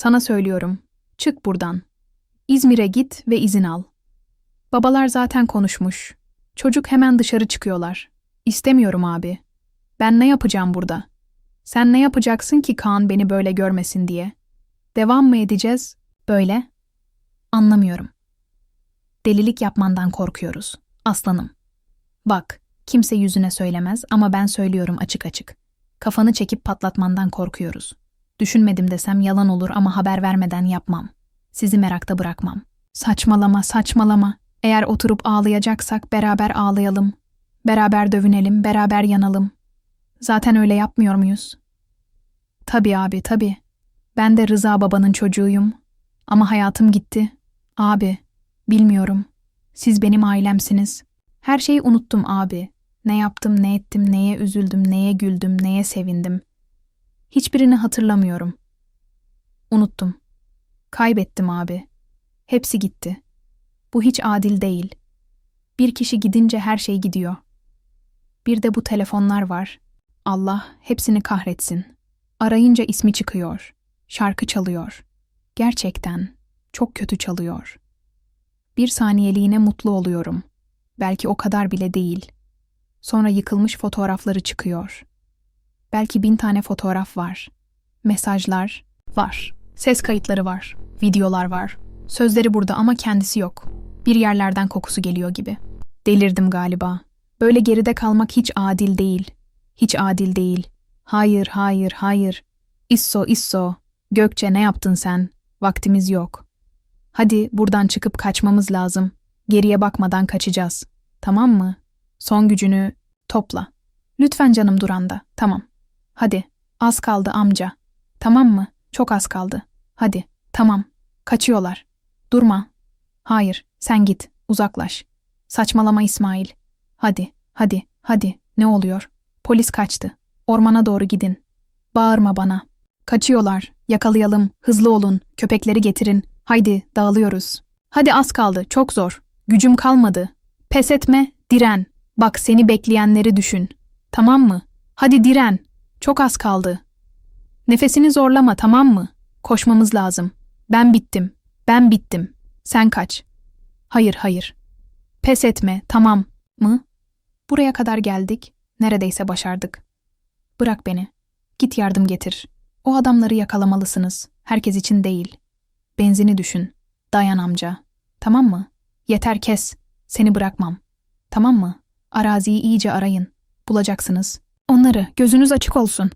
Sana söylüyorum. Çık buradan. İzmir'e git ve izin al. Babalar zaten konuşmuş. Çocuk hemen dışarı çıkıyorlar. İstemiyorum abi. Ben ne yapacağım burada? Sen ne yapacaksın ki Kaan beni böyle görmesin diye? Devam mı edeceğiz? Böyle? Anlamıyorum. Delilik yapmandan korkuyoruz. Aslanım. Bak, kimse yüzüne söylemez ama ben söylüyorum açık açık. Kafanı çekip patlatmandan korkuyoruz. Düşünmedim desem yalan olur ama haber vermeden yapmam. Sizi merakta bırakmam. Saçmalama, saçmalama. Eğer oturup ağlayacaksak beraber ağlayalım. Beraber dövünelim, beraber yanalım. Zaten öyle yapmıyor muyuz? Tabii abi, tabii. Ben de Rıza babanın çocuğuyum. Ama hayatım gitti. Abi, bilmiyorum. Siz benim ailemsiniz. Her şeyi unuttum abi. Ne yaptım, ne ettim, neye üzüldüm, neye güldüm, neye sevindim. Hiçbirini hatırlamıyorum. Unuttum. Kaybettim abi. Hepsi gitti. Bu hiç adil değil. Bir kişi gidince her şey gidiyor. Bir de bu telefonlar var. Allah hepsini kahretsin. Arayınca ismi çıkıyor. Şarkı çalıyor. Gerçekten çok kötü çalıyor. Bir saniyeliğine mutlu oluyorum. Belki o kadar bile değil. Sonra yıkılmış fotoğrafları çıkıyor. Belki bin tane fotoğraf var. Mesajlar var. Ses kayıtları var. Videolar var. Sözleri burada ama kendisi yok. Bir yerlerden kokusu geliyor gibi. Delirdim galiba. Böyle geride kalmak hiç adil değil. Hiç adil değil. Hayır, hayır, hayır. İsso, İsso. Gökçe ne yaptın sen? Vaktimiz yok. Hadi buradan çıkıp kaçmamız lazım. Geriye bakmadan kaçacağız. Tamam mı? Son gücünü topla. Lütfen canım Duranda. Tamam. Hadi. Az kaldı amca. Tamam mı? Çok az kaldı. Hadi. Tamam. Kaçıyorlar. Durma. Hayır, sen git. Uzaklaş. Saçmalama İsmail. Hadi, hadi, hadi. Ne oluyor? Polis kaçtı. Ormana doğru gidin. Bağırma bana. Kaçıyorlar. Yakalayalım. Hızlı olun. Köpekleri getirin. Haydi, dağılıyoruz. Hadi az kaldı. Çok zor. Gücüm kalmadı. Pes etme, diren. Bak seni bekleyenleri düşün. Tamam mı? Hadi diren. Çok az kaldı. Nefesini zorlama, tamam mı? Koşmamız lazım. Ben bittim. Ben bittim. Sen kaç. Hayır, hayır. Pes etme, tamam mı? Buraya kadar geldik. Neredeyse başardık. Bırak beni. Git yardım getir. O adamları yakalamalısınız. Herkes için değil. Benzini düşün. Dayan amca. Tamam mı? Yeter kes. Seni bırakmam. Tamam mı? Araziyi iyice arayın. Bulacaksınız. Onları gözünüz açık olsun.